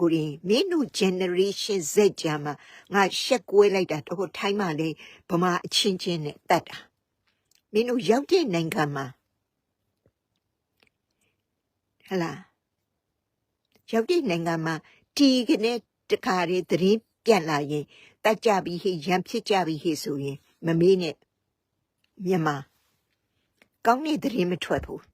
ကိုရင်မင်းတို့ generation Z ကြမှာငါရှက်ကွဲလိုက်တာတော့ထိုင်းမှလေဗမာအချင်းချင်းနဲ့တတ်တာမင်းတို့ရောက်တဲ့နိုင်ငံမှာဟလာရောက်တဲ့နိုင်ငံမှာတီကနေတခါတည်းသတင်းပြန့်လာရင်တတ်ကြပြီဟေ့ရံဖြစ်ကြပြီဟေ့ဆိုရင် မမေးနဲ့မြန်မာကောင်းတဲ့သတင်းမထွက်ဘူး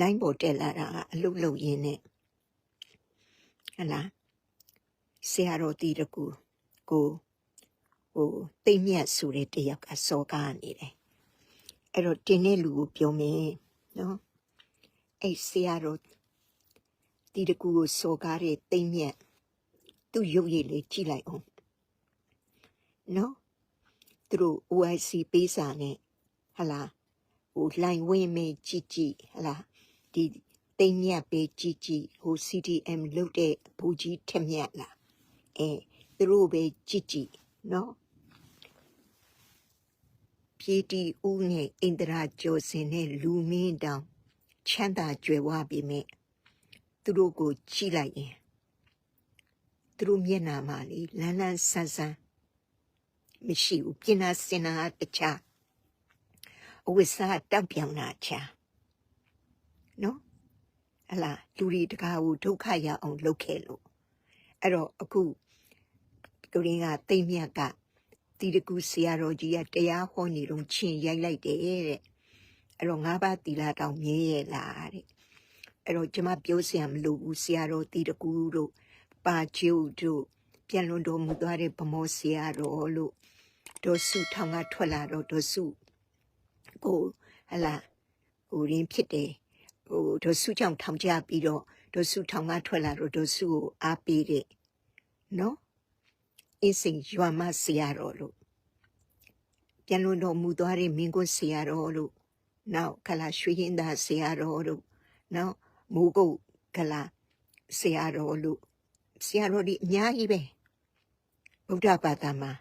လိုင်းပေါ်တက်လာတာကအလုတ်လုတ်ရင်းနဲ့ဟတ်လားဆရာတော်တီတကူကိုဟိုတိတ်မြတ်ဆိုတဲ့တယောက်ကစောကားနေတယ်အဲ့တော့တင်းတဲ့လူကိုပြောမယ်နော်အဲ့ဆရာတော်တီတကူကိုစောကားတဲ့တိတ်မြတ်သူ့ရုပ်ရည်လေးကြည့်လိုက်အောင်နော်သူတို့ OIC ပေးစာနဲ့ဟတ်လားဟိုလိုင်ဝင်းမေကြည့်ကြည့်ဟတ်လား ဒီတိမ်ညက်ပဲကြီးကြီးဟို CDM လုပ်တဲ့ဘူကြီးထက်မြက်လားအဲသူတို့ပဲကြီးကြီးနော်ပြည်တီဦးနဲ့အင်တရာကျော်စင်နဲ့လူမင်းတောင်ချမ်းသာကြွယ်ဝပြီမဲ့သူတို့ကိုကြည့်လိုက်ရင်သူတို့မျက်နာမှာလေလန်းလန်းဆန်းဆန်းမရှိဘူးပြင်နာစင်နာတခြားအဝိစာတောက်ပြောင်နာချာ နော်ဟလာလူတွေတကားကိုဒုက္ခရအောင်လုပ်ခဲ့လို့အဲ့တော့အခုကိုရင်းကတိမ်မြတ်ကတီတကူဆရာတော်ကြီးကတရားဟောနေတော့ချင်းရိုက်လိုက်တယ်တဲ့အဲ့တော့ငါးပါးတီလာတောင်မြဲရဲ့လားတဲ့အဲ့တော့ကျမပြောစရာမလိုဘူးဆရာတော်တီတကူတို့ပါကျုပ်တို့ပြန်လွန်တော်မူသွားတဲ့ဗမောဆရာတော်လို့ဒေါ်စုထောင်ကထွက်လာတော့ဒေါ်စုကိုဟလာဟိုရင်းဖြစ်တယ် ဟိုဒေါ်စုကြောင့်ထောင်ကြပြီးတော့ဒေါ်စုထောင်ကထွက်လာတော့ဒေါ်စုကိုအားပေးတဲ့နော်အင်းစိန်ရွာမဆရာတော်လို့ပြန်လို့တော်မူသွားတဲ့မင်းကွန်းဆရာတော်လို့နောက်ခလာရွှေရင်သာဆရာတော်လို့နောက်မိုးကုတ်ခလာဆရာတော်လို့ဆရာတော်ဒီအများကြီးပဲဗုဒ္ဓဘာသာမှာ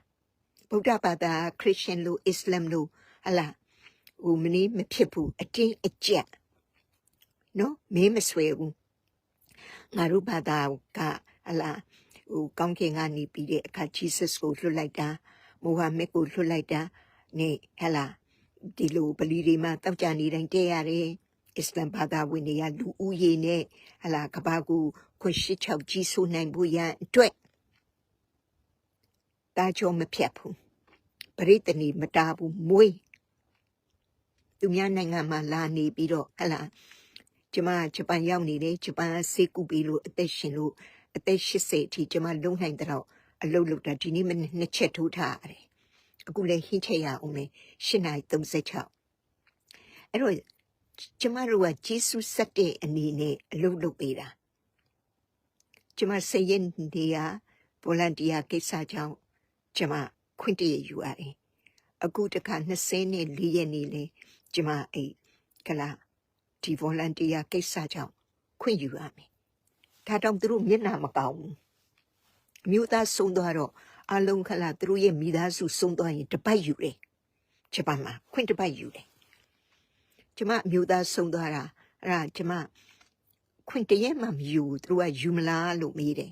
ဗုဒ္ဓဘာသာခရစ်ယာန်လို့အစ္စလာမ်လို့ဟလာဟိုမနေမဖြစ်ဘူးအတင်းအကျပ် နော်မင်းမဆွဲဘူးငါတို့ဘာသာကဟလာဟိုကောင်းကင်ကနေပြီးတဲ့အခါ Jesus ကိုလွှတ်လိုက်တာမိုဟာမက်ကိုလွှတ်လိုက်တာနေဟလာဒီလိုပလီတွေမှာတောက်ကြနေတိုင်းတဲ့ရတယ်အစ္စလမ်ဘာသာဝင်တွေကလူဦးရေနဲ့ဟလာကဘာကိုခွရှိချောက်ကြီးဆိုးနိုင်ဖို့ရန်အတွက်တာချုံမဖြတ်ဘူးပရိသနီမတားဘူးမွေးသူများနိုင်ငံမှာလာနေပြီးတော့ဟလာ ကျမဂျပန်ရောက်နေတယ်ဂျပန်ကဆေးကုပေးလို့အသက်ရှင်လို့အသက်80အထိကျမလုံနိုင်တဲ့တော့အလုပ်လုပ်တာဒီနေ့မနေ့နှစ်ချက်ထိုးထားရတယ်အခုလည်းဟင်းချက်ရအောင်မယ်8နိုင်36အဲ့တော့ကျမတို့ကဂျေဆုဆက်တဲ့အနေနဲ့အလုပ်လုပ်ပေးတာကျမစရင်ဒီယာဗော်လန်တီယာကိစ္စကြောင့်ကျမခွင့်တရယူရတယ်အခုတခါ24ရက်နေ့လေကျမအဲ့ကလာ ဒီ volunteer ကိစ္စကြောင့်ခွင့်ယူရမယ်ဒါတောင်သူတို့မျက်နှာမကောင်းဘူးမြို့သားဆုံးသွားတော့အလုံးခလာသူတို့ရဲ့မိသားစုဆုံးသွားရင်တပတ်ယူတယ်ဂျပန်မှာခွင့်တပတ်ယူတယ်ကျမမြို့သားဆုံးသွားတာအဲ့ဒါကျမခွင့်တရက်မှမယူသူတို့ကယူမလားလို့မေးတယ်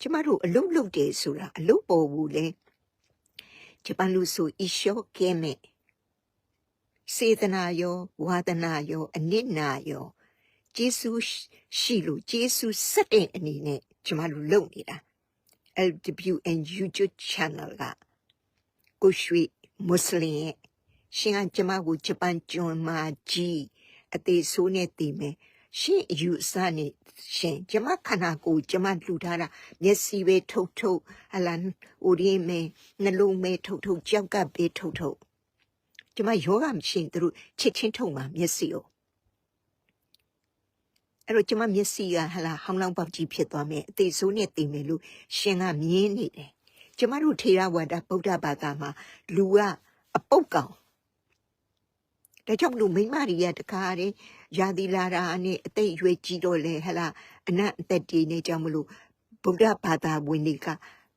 ကျမတို့အလုံးလုံးတယ်ဆိုတာအလုံးပေါ်ဘူးလေဂျပန်လူဆိုအီရှော့ကဲမဲ့ စေတနာယောဝါဒနာယောအနစ်နာယောဂျေစုရှိလို့ဂျေစုစက်တဲ့အနေနဲ့ကျမတို့လုပ်နေတာ LWN YouTube channel ကကိုရွှေမွတ်စလင်ရဲ့ရှင်ကကျမကိုဂျပန်ကျွန်းမှာကြီးအသေးဆိုးနဲ့တည်မယ်ရှင်အယူအဆနဲ့ရှင်ကျမခန္ဓာကိုယ်ကျမလှူထားတာမျက်စိပဲထုတ်ထုတ်ဟလာဟိုဒီမဲနှလုံးမဲထုတ်ထုတ်ကြောက်ကပ်ပဲထုတ်ထုတ် ကျမယောဂမရှိရင်သူတို့ချစ်ချင်းထုံမှာမျက်စိကိုအဲ့တော့ကျမမျက်စိကဟလာဟောင်းလောင်းပေါက်ကြီးဖြစ်သွားမယ်အသေးဆိုးနဲ့သိမယ်လို့ရှင်ကမြင်နေတယ်ကျမတို့ထေရဝါဒဗုဒ္ဓဘာသာမှာလူကအပုတ်ကောင်ဒါကြောင့်မလို့မိန်းမတွေကတခါတည်းယာသီလာတာနဲ့အသိအရွယ်ကြီးတော့လေဟလာအနတ်အသက်တွေနဲ့ကြောင့်မလို့ဗုဒ္ဓဘာသာဝင်တွေက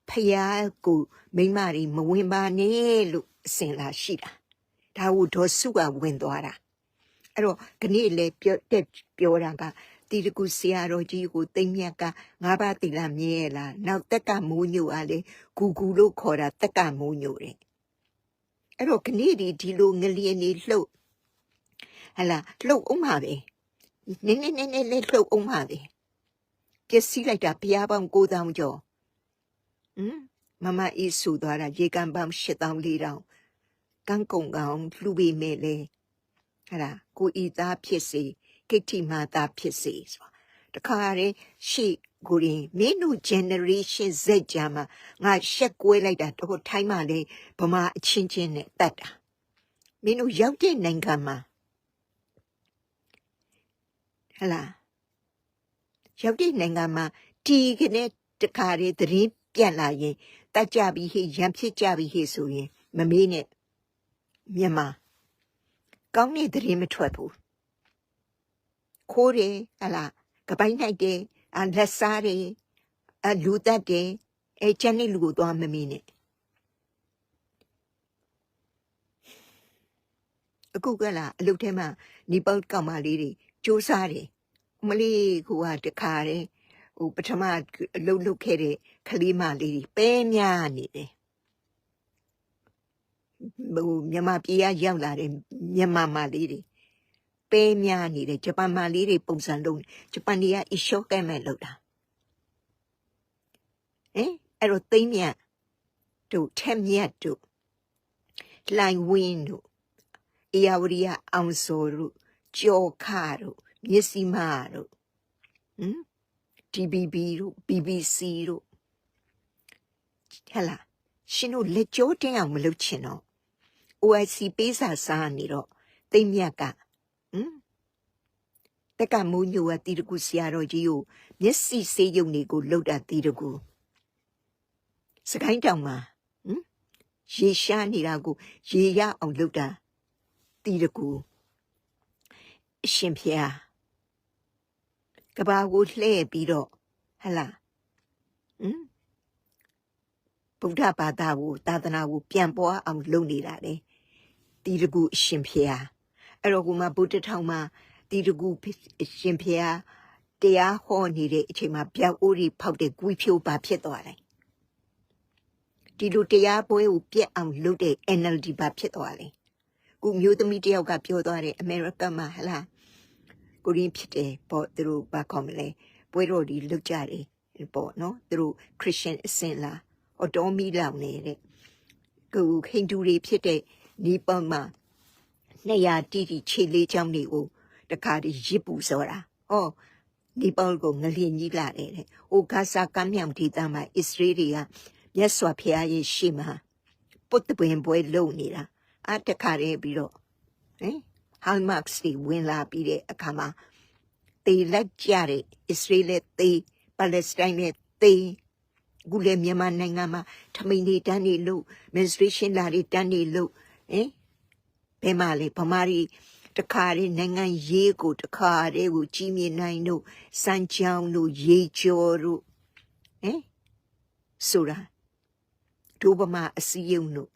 ဖယားကိုမိန်းမတွေမဝင်ပါနဲ့လို့အစဉ်လာရှိတာ ဒါကိုဒေါ်စုကဝင်သွားတာအဲ့တော့ခဏလေပြောတက်ပြောတာကတီတကူဆရာတော်ကြီးကိုသိမ့်မြတ်ကငါးပါးတိလာမြဲရလားနောက်တက်ကမိုးညိုအားလေဂူဂူလို့ခေါ်တာတက်ကမိုးညိုတယ်အဲ့တော့ခဏဒီဒီလိုငလျင်နေလှုပ်ဟလာလှုပ်အောင်ပါပဲနည်းနည်းနည်းနည်းလေးလှုပ်အောင်ပါပဲပျက်စီးလိုက်တာဘုရားပေါင်း9000ကျော်ဟမ်မမအေးဆူသွားတာရေကန်ပေါင်း8400 ကန်းကုံကောင်လှူပေးမယ်လေဟလာကိုဤသားဖြစ်စေကိဋ္တိမာသားဖြစ်စေဆိုတခါရဲရှေ့ကိုရင်မင်းတို့ generation Z ကြမှာငါရှက်ကွဲလိုက်တာတော့ထိုင်းမှလေဗမာအချင်းချင်းနဲ့တတ်တာမင်းတို့ရောက်တဲ့နိုင်ငံမှာဟလာရောက်တဲ့နိုင်ငံမှာတီကနေတခါရဲသတင်းပြတ်လာရင်တတ်ကြပြီဟေ့ရံဖြစ်ကြပြီဟေ့ဆိုရင်မမေးနဲ့ မြန်မာကောင်းတဲ့သတင်းမထွက်ဘူးခိုးတယ်ဟလာကပိုင်းနိုင်တယ်အလက်စားတယ်အလူတက်တယ်အဲချန်နေလူကိုသွားမမီနဲ့အခုကလာအလုတ်ထဲမှာနီပေါကောင်မလေးတွေစူးစားတယ်မလေးကတခါတယ်ဟိုပထမအလုတ်လုတ်ခဲ့တဲ့ကလေးမလေးတွေပဲများနေတယ် ဟိုမြန်မာပြည်ကရောက်လာတဲ့မြန်မာမလေးတွေပဲများနေတယ်ဂျပန်မလေးတွေပုံစံလုံးဂျပန်တွေကအရှော့ကဲမဲ့လောက်တာဟင်အဲ့တော့သိမ့်မြတ်တို့ထက်မြတ်တို့လိုင်ဝင်းတို့အေယာဝရီယအောင်စောတို့ကြော်ခတို့မျက်စိမတို့ဟမ် TBB တို့ BBC တို့ဟဲ့လားရှင်တို့လက်ကြောတင်းအောင်မလုပ်ချင်တော့ OIC ပေးစာစားနေတော့သိမ့်မြတ်ကဟမ်တက်ကမိုးညိုကတီတကူဆရာတော်ကြီးကိုမျက်စိစေးရုံတွေကိုလှုပ်တာတီတကူစကိုင်းတောင်မှာဟမ်ရေရှားနေတာကိုရေရအောင်လှုပ်တာတီတကူအရှင်ဖျားကဘာကိုလှဲ့ပြီးတော့ဟလာဟမ်ဗုဒ္ဓဘာသာကိုသာသနာကိုပြန်ပွားအောင်လုပ်နေတာလေ တီတကူအရှင်ဖျားအဲ့တော့ကိုမဗုဒ္ဓထောင်မှာတီတကူအရှင်ဖျားတရားဟောနေတဲ့အချိန်မှာပြောက်အိုးတွေဖောက်တဲ့ကွီဖြိုးပါဖြစ်သွားတယ်ဒီလိုတရားပွဲကိုပြက်အောင်လုပ်တဲ့ NLD ပါဖြစ်သွားတယ်ခုမျိုးသမီးတယောက်ကပြောသွားတယ်အမေရိကန်မှာဟလားကိုရင်းဖြစ်တယ်ပေါ့သူတို့ဘာခေါ်မလဲပွဲတော်ဒီလုတ်ကြတယ်ပေါ့နော်သူတို့ခရစ်ယာန်အစင်လားအော်တော်မီလောင်နေတဲ့ကိုဟိန္ဒူတွေဖြစ်တဲ့ နီပေါမှာ200တီတီခြေလေးချောင်းတွေကိုတခါတည်းရစ်ပူစောတာဟောနီပေါကိုငလျင်ကြီးလာတယ်တဲ့။အိုဂါဇာကမ်းမြောင်ဒေသမှာအစ္စရေးတွေကမြတ်စွာဘုရားရဲ့ရှေ့မှာပုတ်ပွင့်ပွဲလုပ်နေတာ။အတခါတည်းပြီးတော့ဟင်ဟန်မတ်စ်တွေဝင်လာပြီးတဲ့အခါမှာတေလက်ကြတဲ့အစ္စရေးလက်တေပါလက်စတိုင်းလက်တေဂူလေမြန်မာနိုင်ငံမှာထမိန်တွေတန်းနေလို့ menstruation လာတွေတန်းနေလို့ ဟင်ဘယ်မှာလဲဗမာတွေတခါတည်းနိုင်ငံရေးကိုတခါတည်းကိုကြီးမြင့်နိုင်တို့စမ်းချောင်းတို့ရေကျော်တို့ဟင်ဆိုတာဒုဗမာအစည်းအရုံးတို့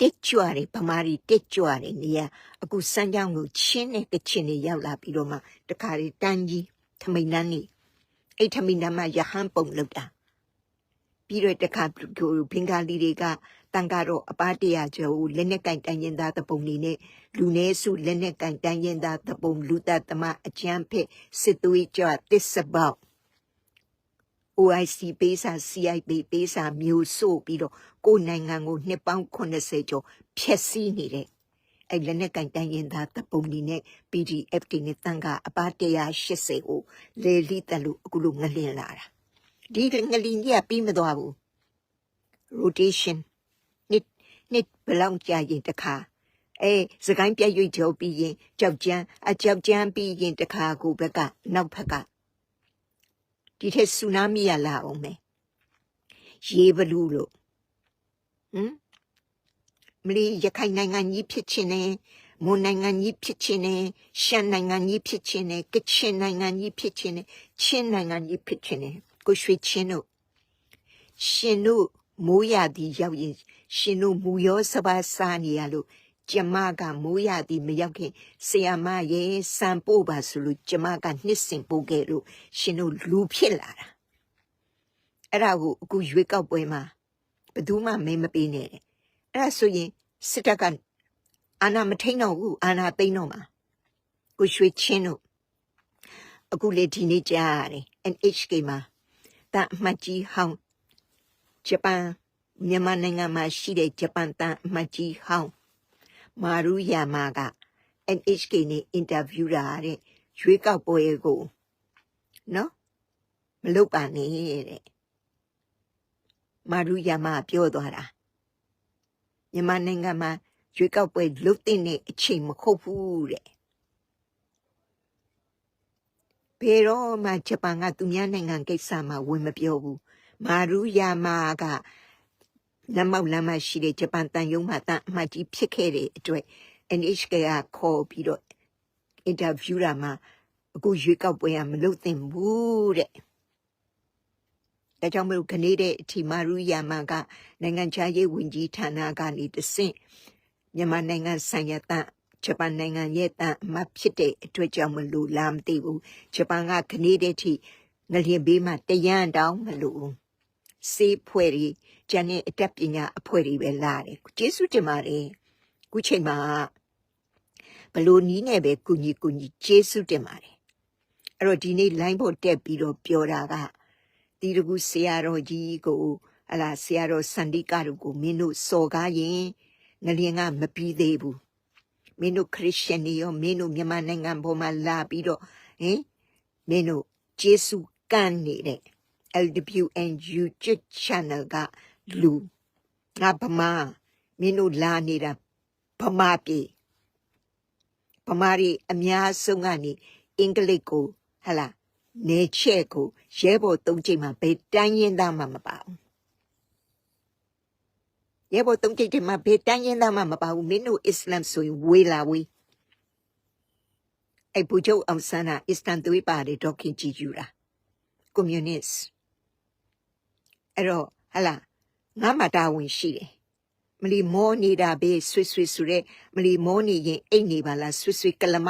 တက်ကြွတယ်ဗမာတွေတက်ကြွတယ်နေရအခုစမ်းချောင်းကိုချင်းနဲ့ကချင်တွေရောက်လာပြီးတော့မှတခါတည်းတန်းကြီးထမိန်တန်းနေအဲ့ထမိန်တန်းမှာရဟန်းပုံလောက်တာပြီးတော့တခါဘင်္ဂါလီတွေက တန်ကတော့အပားတရကျော်လက်နဲ့ကင်တိုင်ရင်သားတပုံနေနဲ့လူနေစုလက်နဲ့ကင်တိုင်ရင်သားတပုံလူတသမအကျန်းဖက်စစ်သွေးကြွတစ္ဆပေါ OIC ပေးစာ CIP ပေးစာမျိုးဆို့ပြီးတော့ကိုယ်နိုင်ငံကိုနှစ်ပေါင်း80ကျော်ဖျက်ဆီးနေတဲ့အဲ့လက်နဲ့ကင်တိုင်ရင်သားတပုံနေနဲ့ PDF တွေနဲ့တန်ကအပား180ကိုလေလိတက်လို့အခုလိုငလင်လာတာဒီငလင်ကြီးကပြီးမသွားဘူး rotation နှစ်နှစ်ဘလောက်ကြာရင်တခါအဲစကိုင်းပြည့်ရွေ့ကြောပြီးရင်ကြောက်ကြမ်းအကြောက်ကြမ်းပြီးရင်တခါကိုဘက်ကနောက်ဘက်ကဒီထက်ဆူနာမီရလာအောင်မယ်ရေဘလူးလို့ဟမ်မလီရခိုင်နိုင်ငံကြီးဖြစ်ချင်းနဲ့မွန်နိုင်ငံကြီးဖြစ်ချင်းနဲ့ရှမ်းနိုင်ငံကြီးဖြစ်ချင်းနဲ့ကချင်နိုင်ငံကြီးဖြစ်ချင်းနဲ့ချင်းနိုင်ငံကြီးဖြစ်ချင်းနဲ့ကိုရွှေချင်းတို့ရှင်တို့မိုးရသည်ရောက်ရင် ရှင်တို့မူရောစပါးစားနေရလို့ကျမကမိုးရသည်မရောက်ခင်ဆီယာမရဲ့စံပို့ပါဆိုလို့ကျမကနှစ်စင်ပို့ခဲ့လို့ရှင်တို့လူဖြစ်လာတာအဲ့ဒါကိုအခုရွေးကောက်ပွဲမှာဘယ်သူမှမင်းမပေးနဲ့တဲ့အဲ့ဒါဆိုရင်စစ်တပ်ကအာဏာမထိန်တော့ဘူးအာဏာသိမ်းတော့မှာကိုရွှေချင်းတို့အခုလေဒီနေ့ကြားရတယ် NHK မှာတအမှတ်ကြီးဟောင်းဂျပန် မြန်မာနိုင်ငံမှာရှိတဲ့ဂျပန်တန်အမှတ်ကြီးဟောင်းမာရူယာမာက NHK နဲ့အင်တာဗျူးတာတဲ့ရွေးကောက်ပွဲကိုနော်မလုပ်ပါနဲ့တဲ့မာရူယာမာပြောသွားတာမြန်မာနိုင်ငံမှာရွေးကောက်ပွဲလုပ်တဲ့အချိန်မဟုတ်ဘူးတဲ့ဘယ်တော့မှဂျပန်ကသူများနိုင်ငံကိစ္စမှာဝင်မပြောဘူးမာရူယာမာက လမ်းမောက်လမ်းမရှိတဲ့ဂျပန်တန်ယုံမှာတန်အမှတ်ကြီးဖြစ်ခဲ့တဲ့အတွက် NHK ကခေါ်ပြီးတော့အင်တာဗျူးတာမှာအခုရွေးကောက်ပွဲကမလုပ်သင့်ဘူးတဲ့ဒါကြောင့်မလို့ခနေတဲ့အထီမာရူယာမန်ကနိုင်ငံခြားရေးဝန်ကြီးဌာနကနေတဆင့်မြန်မာနိုင်ငံဆိုင်ရာတန်ဂျပန်နိုင်ငံရဲ့တန်အမှတ်ဖြစ်တဲ့အတွက်ကြောင့်မလို့လာမသိဘူးဂျပန်ကခနေတဲ့အထိငလျင်ဘေးမှာတရန်တောင်းမလို့ စေးဖွဲ့တွေကျန်တဲ့အတတ်ပညာအဖွဲ့တွေပဲလာတယ်ကျေးဇူးတင်ပါတယ်ခုချိန်မှာဘလို့နီးနဲ့ပဲကုညီကုညီကျေးဇူးတင်ပါတယ်အဲ့တော့ဒီနေ့ line ဖို့တက်ပြီးတော့ပြောတာကဒီတကူဆရာတော်ကြီးကိုဟလာဆရာတော်စန္ဒီကတို့ကိုမင်းတို့စော်ကားရင်ငလျင်ကမပြီးသေးဘူးမင်းတို့ခရစ်ယာန်တွေရောမင်းတို့မြန်မာနိုင်ငံပေါ်မှာလာပြီးတော့ဟင်မင်းတို့ဂျေစုကန်းနေတဲ့ LWN YouTube channel ကလူငါဗမာမင်းတို့လာနေတာဗမာပြည်ဗမာရီအများဆုံးကနေအင်္ဂလိပ်ကိုဟလာနေချက်ကိုရဲဘော်သုံးချိန်မှာဘယ်တိုင်းရင်သားမှမပါဘူးရဲဘော်သုံးချိန်မှာဘယ်တိုင်းရင်သားမှမပါဘူးမင်းတို့အစ္စလမ်ဆိုရင်ဝေးလာဝေးအဲ့ဘူချုပ်အောင်ဆန်းကအစ္စတန်သွေးပါတယ်ဒေါခင်ကြည်ယူတာကွန်မြူနစ် အဲ့တော့ဟလာငါမှတာဝန်ရှိတယ်မလီမောနေတာပဲဆွေဆွေဆိုတဲ့မလီမောနေရင်အိတ်နေပါလားဆွေဆွေကလမ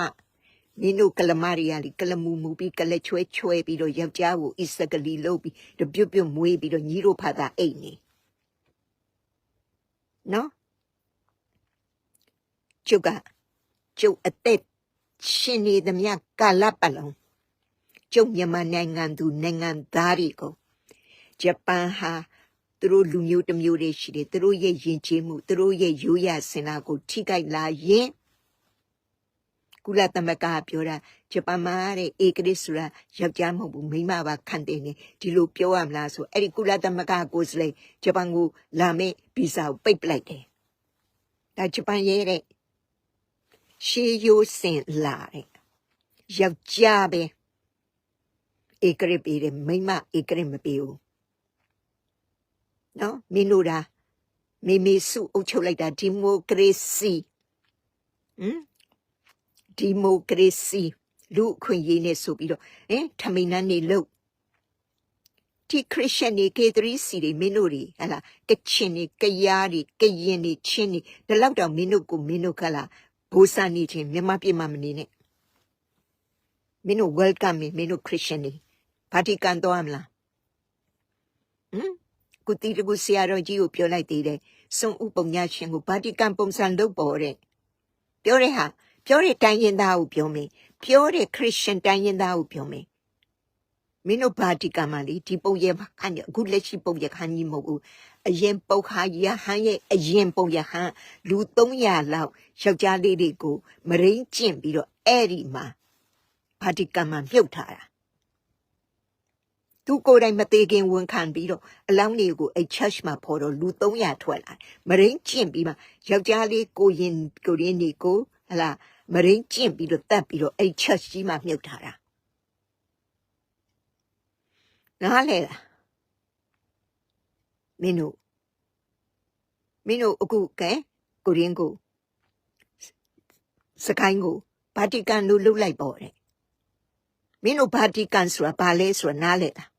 မင်းတို့ကလမရီယာလီကလမူမူပြီးကလက်ချွဲချွဲပြီးတော့ယောက်ျားကိုအစ္စကလီလုပ်ပြီးတပြုတ်ပြုတ်မွေးပြီးတော့ညီတို့ဖာသာအိတ်နေနော်ကျုပ်ကကျုပ်အသက်ရှင်နေသမျှကာလပတ်လုံးကျုပ်မြန်မာနိုင်ငံသူနိုင်ငံသားတွေကို ဂျပန်ဟာသူတို့လူမျိုးတစ်မျိုးတွေရှိတယ်သူတို့ရဲ့ယဉ်ကျေးမှုသူတို့ရဲ့ရိုးရာစင်လာကို ထိခိုက်လာရင်ကုလသမဂ္ဂပြောတာဂျပန်မှာတဲ့ဧကရစ်ဆိုတာယောက်ျားမဟုတ်ဘူးမိန်းမပါခံတယ်နေဒီလိုပြောရမလားဆိုအဲ့ဒီကုလသမဂ္ဂကိုယ်စားလှယ်ဂျပန်ကိုလာမယ့်ဗီဇာကိုပိတ်ပလိုက်တယ်ဒါဂျပန်ရဲ့တဲ့ရှေးရိုးစင်လာတဲ့ယောက်ျားပဲဧကရစ်ပေးတယ်မိန်းမဧကရစ်မပေးဘူး နော်မင်းတို့ဒါမေမေစုအုပ်ချုပ်လိုက်တာဒီမိုကရေစီဟမ်ဒီမိုကရေစီလူအခွင့်အရေးနဲ့ဆိုပြီးတော့ဟင်ထမိန်နှန်းနေလို့ဒီခရစ်ယာန်တွေကေသရီစီတွေမင်းတို့တွေဟလာကချင်တွေကယားတွေကရင်တွေချင်းတွေဒီလောက်တော့မင်းတို့ကိုမင်းတို့ကလာဘူစာနေချင်းမြန်မာပြည်မှာမနေနဲ့မင်းတို့ welcome မင်းတို့ခရစ်ယာန်တွေဗာတီကန်တော့မလားဟမ် ကုတီတကူဆရာတော်ကြီးကိုပြောလိုက်သေးတယ်စွန်ဥပုံညာရှင်ကိုဗာတီကန်ပုံစံလုပ်ပေါ်တဲ့ပြောတဲ့ဟာပြောတဲ့တိုင်းရင်သားကိုပြောမယ်ပြောတဲ့ခရစ်ယာန်တိုင်းရင်သားကိုပြောမယ်မင်းတို့ဗာတီကန်မှာလေဒီပုံရခန်းအခုလက်ရှိပုံရခန်းကြီးမဟုတ်ဘူးအရင်ပုတ်ခါရဟန်းရဲ့အရင်ပုံရဟန်းလူ300လောက်ယောက်ျားလေးတွေကိုမရင်းကျင့်ပြီးတော့အဲ့ဒီမှာဗာတီကန်မှာမြုပ်ထားတာ သူကိုယ်တိုင်မသေးခင်ဝန်ခံပြီးတော့အလောင်းတွေကိုအဲ့ church မှာဖော်တော့လူ300ထွက်လာမရင်းကျင့်ပြီးမှယောက်ျားလေးကိုရင်ကိုရင်းဒီကိုဟလာမရင်းကျင့်ပြီးတော့တတ်ပြီးတော့အဲ့ church ကြီးမှာမြုပ်ထားတာနားလေလားမင်းတို့မင်းတို့အခုကဲကိုရင်းကိုစကိုင်းကိုဗာတီကန်လို့လှုပ်လိုက်ပေါ့တဲ့မင်းတို့ဗာတီကန်ဆိုတာဘာလဲဆိုတာနားလေလား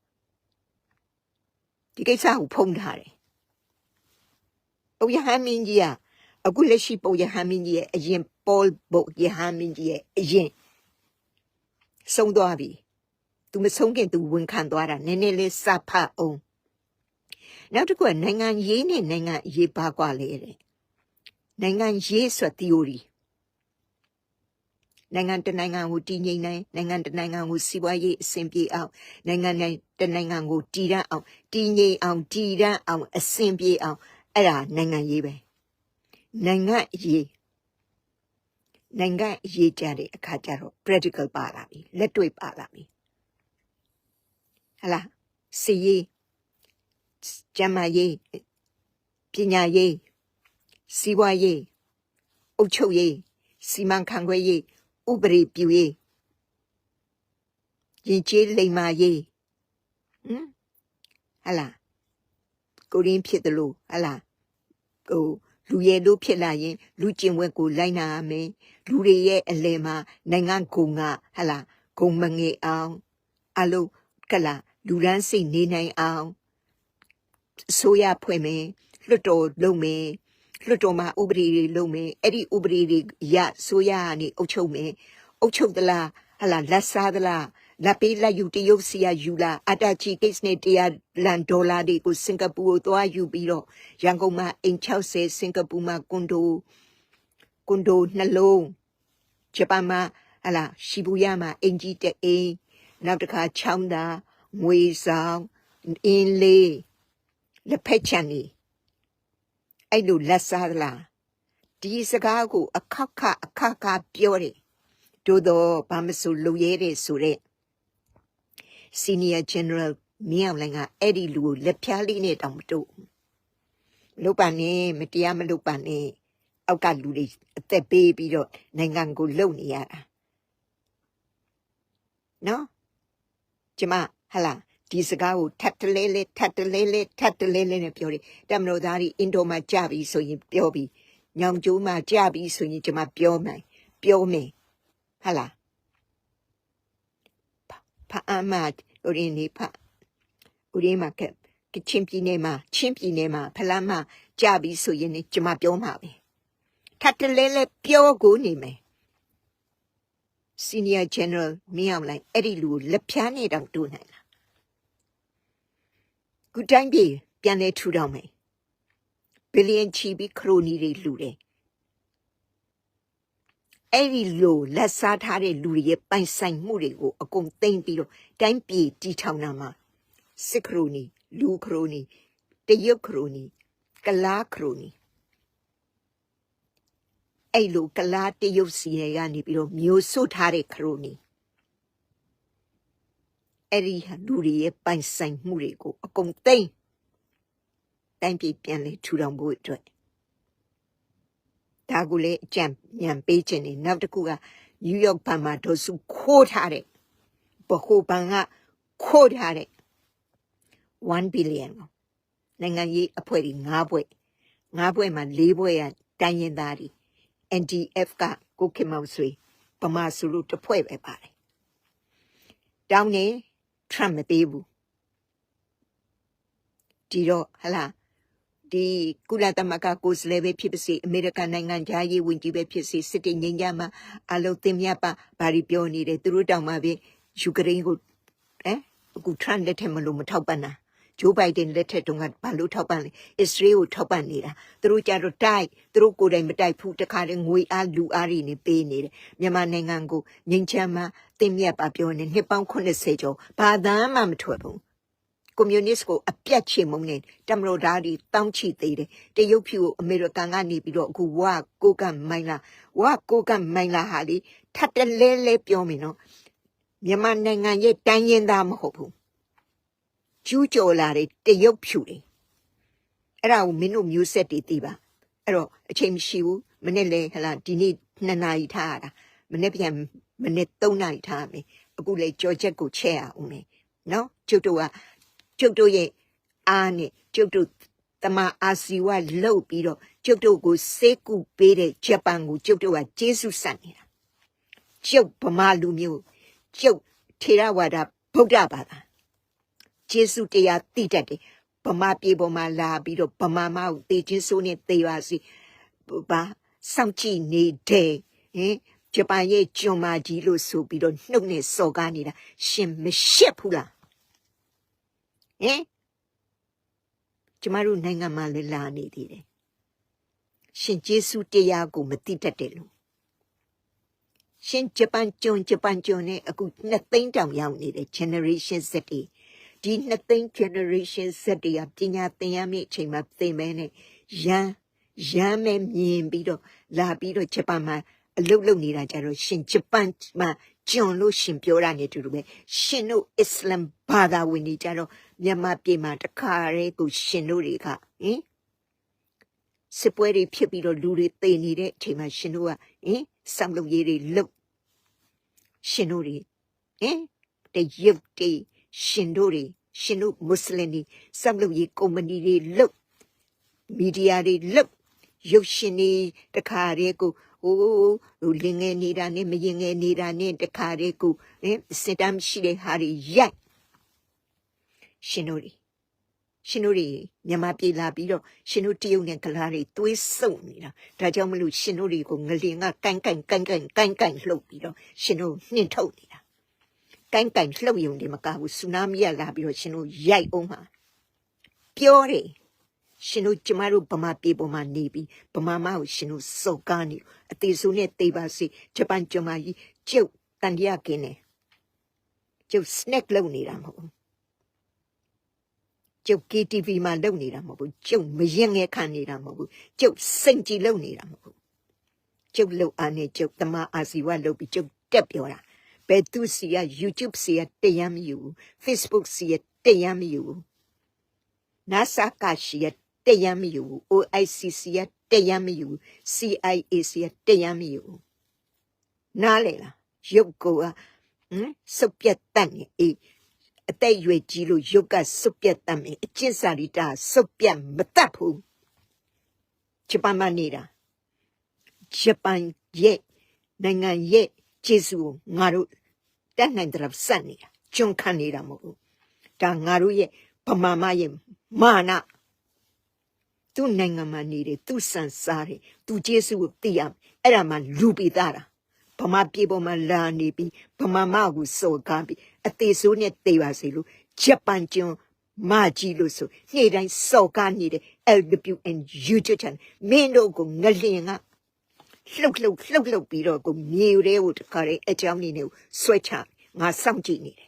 ဒီကိစ္စကိုဖုံးထားတယ်ပုပ်ယဟန်မင်းကြီးကအခုလက်ရှိပုပ်ယဟန်မင်းကြီးရဲ့အရင်ပေါပုပ်ယဟန်မင်းကြီးရဲ့အရင်ဆုံးသွားပြီသူမဆုံးခင်သူဝန်ခံသွားတာနည်းနည်းလေးစဖတ်အောင်နောက်တစ်ခုကနိုင်ငံရေးနဲ့နိုင်ငံအရေးပါကွာလေတဲ့နိုင်ငံရေးဆို theory နိုင်ငံတစ်နိုင်ငံကိုတည်ငြိမ်နိုင်နိုင်ငံတစ်နိုင်ငံကိုစီးပွားရေးအဆင်ပြေအောင်နိုင်ငံတိုင်းတစ်နိုင်ငံကိုတည်ရန်အောင်တည်ငြိမ်အောင်တည်ရန်အောင်အဆင်ပြေအောင်အဲ့ဒါနိုင်ငံရေးပဲနိုင်ငံအရေးနိုင်ငံအရေးကြတဲ့အခါကျတော့ practical ပါလာပြီလက်တွေ့ပါလာပြီဟလာစီရေးကျမ်းမာရေးပညာရေးစီးပွားရေးအုပ်ချုပ်ရေးစီမံခန့်ခွဲရေး ဥပဒေပြုရေးရင်ကျေးလိမ္မာရေးဟမ်ဟလာကိုရင်းဖြစ်တယ်လို့ဟလာဟိုလူရဲ့လို့ဖြစ်လာရင် လူကျင်ဝက်ကိုလိုက်နာရမယ်လူတွေရဲ့အလယ်မှာနိုင်ငံကုံကဟလာဂုံမငေအောင်အလုံးကလာလူရန်စိတ်နေနိုင်အောင်အစိုးရဖွဲ့မယ်လွတ်တော်လုပ်မယ် လွတ်တော်မှာဥပဒေတွေလုပ်မယ်အဲ့ဒီဥပဒေတွေရဆိုရကနေအုပ်ချုပ်မယ်အုပ်ချုပ်သလားဟလာလက်စားသလားလက်ပေးလက်ယူတရုတ်စီယာယူလာအတာချီကိစ္စနဲ့တရားလန်ဒေါ်လာတွေကိုစင်ကာပူကိုသွားယူပြီးတော့ရန်ကုန်မှာအိမ်60စင်ကာပူမှာကွန်ဒိုကွန်ဒိုနှလုံးဂျပန်မှာဟလာရှီဘူယာမှာအင်ဂျီတအိမ်နောက်တစ်ခါချောင်းသာငွေဆောင်အင်းလေးလက်ဖက်ချန်နေ အဲ့လိုလက်စားသလားဒီစကားကိုအခက်ခအခက်ခပြောတယ်တို့တော့ဘာမဆိုလုံရဲတယ်ဆိုတဲ့ senior general မြောင်လိုင်းကအဲ့ဒီလူကိုလက်ဖြားလေးနဲ့တောင်မတို့လုတ်ပါနဲ့မတရားမလုတ်ပါနဲ့အောက်ကလူတွေအသက်ပေးပြီးတော့နိုင်ငံကိုလုံနေရတာနော်ကျမဟလာ ဒီစကားကိုထပ်တလဲလဲထပ်တလဲလဲထပ်တလဲလဲနဲ့ပြောတယ်တမလို့သားဒီအင်ဒိုမှာကြပြီဆိုရင်ပြောပြီးညောင်ကျိုးမှာကြပြီဆိုရင်ကျမပြောမယ်ပြောမယ်ဟလာဖာအမတ်ဦးရင်းနေဖဦးရင်းမှာကကချင်းပြည်နယ်မှာချင်းပြည်နယ်မှာဖလားမှာကြပြီဆိုရင်ကျမပြောမှာပဲထပ်တလဲလဲပြောကိုနေမယ် senior general မင်းအောင်လိုင်းအဲ့ဒီလူကိုလက်ဖြားနေတောင်တူနိုင်လား ခုတိုင်းပြည်ပြန်လဲထူတော့မယ်ဘီလီယံချီပြီးခရိုနီတွေလှူတယ်အဲ့ဒီလိုလက်စားထားတဲ့လူတွေရဲ့ပိုင်ဆိုင်မှုတွေကိုအကုန်သိမ်းပြီးတော့တိုင်းပြည်တည်ထောင်တာမှာစစ်ခရိုနီလူခရိုနီတရုတ်ခရိုနီကလားခရိုနီအဲ့လိုကလားတရုတ်စီရကနေပြီးတော့မျိုးစွတ်ထားတဲ့ခရိုနီ အဲ့ဒီဟာလူတွေရဲ့ပိုင်ဆိုင်မှုတွေကိုအကုန်သိမ်းတိုင်းပြည်ပြန်လေထူထောင်ဖို့အတွက်ဒါကိုလေအကြံဉာဏ်ပေးခြင်းနေနောက်တစ်ခုကနယူးယောက်ဘန်မှာဒေါ်စုခိုးထားတဲ့ဘခုဘန်ကခိုးထားတဲ့1 billion ကိုနိုင်ငံရေးအဖွဲ့ကြီး9ဘွဲ့9ဘွဲ့မှာ4ဘွဲ့ရတိုင်းရင်သားတွေ NDF ကကိုခင်မောင်ဆွေပမာစုလို့တစ်ဖွဲ့ပဲပါတယ်တောင်းနေ Trump မသေးဘူးဒီတော့ဟလာဒီကုလသမဂ္ဂကိုယ်စားလှယ်ပဲဖြစ်ပါစေအမေရိကန်နိုင်ငံသားရေးဝန်ကြီးပဲဖြစ်စေစစ်တေငြိမ်းချမ်းမှာအလုံးသင်မြတ်ပါဘာတွေပြောနေတယ်သူတို့တောင်မှပဲယူကရိန်းကိုအဲအခု Trump လက်ထက်မလို့မထောက်ပံ့တာဂျိုးဘိုင်ဒန်လက်ထက်တုန်းကဘာလို့ထောက်ပံ့လဲအစ္စရေးကိုထောက်ပံ့နေတာသူတို့ကြတော့တိုက်သူတို့ကိုယ်တိုင်မတိုက်ဘူးတခါတည်းငွေအားလူအားတွေနေပေးနေတယ်မြန်မာနိုင်ငံကိုငြိမ်းချမ်းမှာ တင်မြတ်ပါပြောနေနှစ်ပေါင်း80ကျော်ဘာသာမှမထွက်ဘူးကွန်မြူနစ်ကိုအပြတ်ချေမုန်းနေတမလို့ဓာတ်ဒီတောင်းချသေးတယ်တရုတ်ဖြူကိုအမေရိကန်ကနေပြီးတော့အခုဝါကိုကမိုင်းလာဝါကိုကမိုင်းလာဟာလေထပ်တလဲလဲပြောမယ်နော်မြန်မာနိုင်ငံရဲ့တိုင်းရင်းသားမဟုတ်ဘူးကျူးကျော်လာတဲ့တရုတ်ဖြူတွေအဲ့ဒါကိုမင်းတို့မျိုးဆက်တွေသိပါအဲ့တော့အချိန်မရှိဘူးမနေ့လေဟလာဒီနေ့2နာရီထားရတာမနေ့ပြန် မနေ့3နာရီထားမယ်အခုလေကြော်ချက်ကိုချက်ရအောင်မယ်နော်ကျုပ်တို့ကကျုပ်တို့ရဲ့အားနဲ့ကျုပ်တို့တမအာစီဝလှုပ်ပြီးတော့ကျုပ်တို့ကိုစေကူပေးတဲ့ဂျပန်ကိုကျုပ်တို့ကကျေးဇူးဆန်နေတာကျုပ်ဗမာလူမျိုးကျုပ်ထေရဝါဒဗုဒ္ဓဘာသာကျေးဇူးတရားသိတတ်တယ်ဗမာပြည်ပေါ်မှာလာပြီးတော့ဗမာမကိုတေချင်းဆိုးနဲ့တေပါစီဘာစောင့်ကြည့်နေတယ်ဟင် ဂျပန်ရဲ့ကျွန်းမကြီးလို့ဆိုပြီးတော့နှုတ်နဲ့စော်ကားနေတာရှင်မရှက်ဘူးလားဟင်ကျမတို့နိုင်ငံမှာလည်းလာနေသေးတယ်ရှင်ဂျေစုတရားကိုမသိတတ်တယ်လို့ရှင်ဂျပန်ကျွန်းဂျပန်ကျွန်းနဲ့အခုနှစ်သိန်းတောင်ရောက်နေတဲ့ generation Z တွေဒီနှစ်သိန်း generation Z တွေကပညာသင်ရမယ့်အချိန်မှာသင်မဲနဲ့ရန်ရမ်းမဲ့မြင်ပြီးတော့လာပြီးတော့ဂျပန်မှာ အလုပ်လုပ်နေတာကြတော့ရှင်ဂျပန်မှာကျွန်လို့ရှင်ပြောတာနဲ့တူတူပဲရှင်တို့အစ္စလမ်ဘာသာဝင်တွေကြတော့မြန်မာပြည်မှာတခါတည်းကိုရှင်တို့တွေကဟင်စစ်ပွဲတွေဖြစ်ပြီးတော့လူတွေသေနေတဲ့အချိန်မှာရှင်တို့ကဟင်စောင့်လုပ်ရေးတွေလုပ်ရှင်တို့တွေဟင်တရုတ်တွေရှင်တို့တွေရှင်တို့မွတ်စလင်တွေစောင့်လုပ်ရေးကုမ္ပဏီတွေလုပ်မီဒီယာတွေလုပ်ရုပ်ရှင်တွေတခါတည်းကို ဟိုဟိုလင်းငယ်နေတာနဲ့မရင်ငယ်နေတာနဲ့တခါတည်းကိုဟင်စတမ်းရှိတဲ့ဟာတွေရိုက်ရှင်တို့တွေရှင်တို့တွေမြန်မာပြည်လာပြီးတော့ရှင်တို့တရုတ်နဲ့ကလားတွေသွေးဆုံနေတာဒါကြောင့်မလို့ရှင်တို့တွေကိုငလင်ကကန်ကန်ကန်ကန်ကန်ကန်လှုပ်ပြီးတော့ရှင်တို့နှင်ထုတ်နေတာကန်ကန်လှုပ်ယုံတယ်မကဘူးဆူနာမီကလာပြီးတော့ရှင်တို့ရိုက်အောင်မှာပြောတယ် ရှင်တို့ကျမတို့ဗမာပြည်ပေါ်မှာနေပြီးဗမာမကိုရှင်တို့စော်ကားနေအသေးဆုံးနဲ့တေးပါစေဂျပန်ကျမကြီးကျုပ်တန်တရားကင်းနေကျုပ် snack လုပ်နေတာမဟုတ်ဘူးကျုပ် KTV မှာလုပ်နေတာမဟုတ်ဘူးကျုပ်မရင်ငယ်ခံနေတာမဟုတ်ဘူးကျုပ်စိတ်ကြည်လုပ်နေတာမဟုတ်ဘူးကျုပ်လုပ်အားနဲ့ကျုပ်တမအာစီဝလုပ်ပြီးကျုပ်တက်ပြောတာဘယ်သူစီက YouTube စီကတရားမယူဘူး Facebook စီကတရားမယူဘူး NASA ကရှိရ တရားမယူဘူး OICC ရတရားမယူဘူး CIA စီရတရားမယူဘူးနားလေလားရုပ်ကိုကဟမ်စုပ်ပြတ်တတ်နေအေးအသက်အရွယ်ကြီးလို့ရုပ်ကစုပ်ပြတ်တတ်မယ်အကျင့်စာရိတ္တစုပ်ပြတ်မတတ်ဘူးဂျပန်မှာနေတာဂျပန်ရဲ့နိုင်ငံရဲ့ကျေးဇူးကိုငါတို့တက်နိုင်တဲ့စက်နေတာကျွန်ခံနေတာမဟုတ်ဘူးဒါငါတို့ရဲ့ဗမာမရဲ့မာန သူ့နိုင်ငံမှာနေတယ်သူ့ဆန်စားတယ်သူကျေးဇူးကိုသိရမယ်အဲ့ဒါမှလူပိသားတာဗမာပြည်ပေါ်မှာလာနေပြီးဗမာမကိုစော်ကားပြီးအသေးဆိုးနဲ့တေးပါစေလို့ဂျပန်ကျွန်းမကြီးလို့ဆိုနေ့တိုင်းစော်ကားနေတဲ့ LWN YouTube channel မင်းတို့ကိုငလင်ကလှုပ်လှုပ်လှုပ်လှုပ်ပြီးတော့ကိုမြေတွေကိုတခါတည်းအကြောင်းနေနေကိုဆွဲချငါစောင့်ကြည့်နေတယ်